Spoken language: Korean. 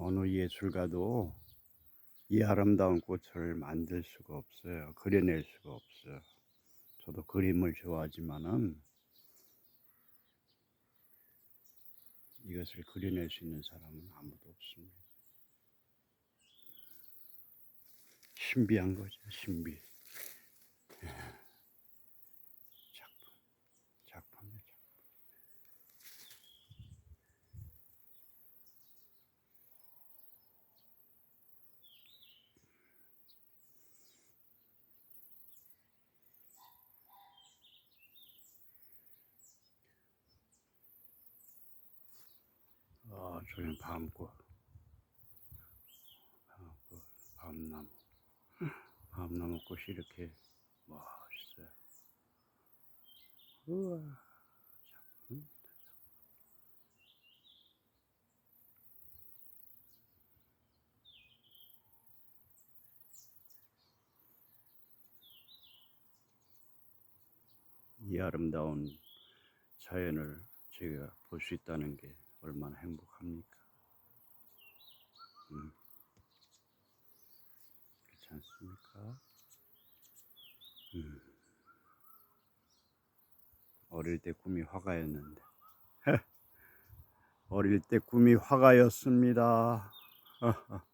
어느 예술가도 이 아름다운 꽃을 만들 수가 없어요. 그려낼 수가 없어요. 저도 그림을 좋아하지만은 이것을 그려낼 수 있는 사람은 아무도 없습니다. 신비한 거죠, 신비. 예. 작품, 작품이죠. 아, 저는 밤꽃. 밤꽃, 밤나무. 밤나무 꽃이 이렇게 멋있어요. 우와, 작품입니다. 이 아름다운 자연을 제가 볼 수 있다는 게 얼마나 행복합니까? 음. 그렇지 않습니까? 음. 어릴 때 꿈이 화가였는데 어릴 때 꿈이 화가였습니다.